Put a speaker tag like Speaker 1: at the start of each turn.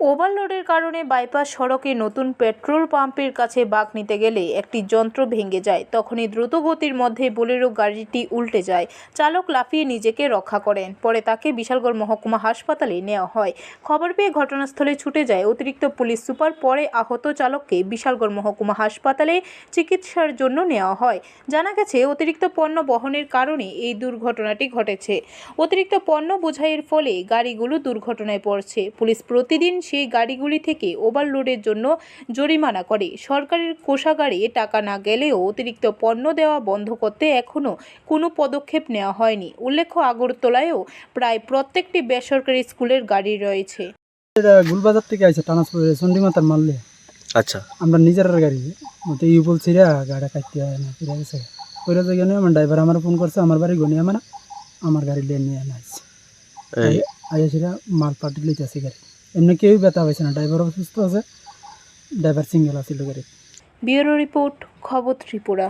Speaker 1: ওভারলোডের কারণে বাইপাস সড়কে নতুন পেট্রোল পাম্পের কাছে বাঁক নিতে গেলে একটি যন্ত্র ভেঙে যায়। তখনই দ্রুতগতির মধ্যে বোলেরো গাড়িটি উল্টে যায়। চালক লাফিয়ে নিজেকে রক্ষা করেন। পরে তাকে বিশালগড় মহকুমা হাসপাতালে নেওয়া হয়। খবর পেয়ে ঘটনাস্থলে ছুটে যায় অতিরিক্ত পুলিশ সুপার। পরে আহত চালককে বিশালগড় মহকুমা হাসপাতালে চিকিৎসার জন্য নেওয়া হয়। জানা গেছে, অতিরিক্ত পণ্য বহনের কারণে এই দুর্ঘটনাটি ঘটেছে। অতিরিক্ত পণ্য বোঝাইয়ের ফলে গাড়িগুলো দুর্ঘটনায় পড়ছে। পুলিশ প্রতিদিন সেই গাড়িগুলি থেকে ওভারলোডের জন্য জরিমানা করে। সরকারের কোষাগারে টাকা না গেলেও অতিরিক্ত পণ্য দেওয়া বন্ধ করতে এখনও কোনো পদক্ষেপ নেওয়া হয়নি। উল্লেখ্য আগরতলায়ও প্রায় প্রত্যেকটি বেসরকারি স্কুলের গাড়ি রয়েছে।
Speaker 2: গুলবাজার থেকে আইছে ট্রান্সপোর্ট চন্ডিমাতার মারলে
Speaker 3: আচ্ছা।
Speaker 2: আমরা নিজের গাড়ি মতো ইউ বলছি রে গাড়ি কাটতে হয় না ফিরে গেছে। ওইটা থেকে নিয়ে আমার ড্রাইভার আমার ফোন করছে আমার বাড়ি গনি আমার আমার গাড়ি নিয়ে আসছে
Speaker 3: এই
Speaker 2: আইসিরা মাল পাটি লইতে আছে গাড়ি। এমনি কেউই ব্যথা হয়েছে না। ড্রাইভার অসুস্থ আছে, ড্রাইভার সিঙ্গেল আছিল গাড়ি
Speaker 1: ব্যুরো রিপোর্ট, খবর ত্রিপুরা।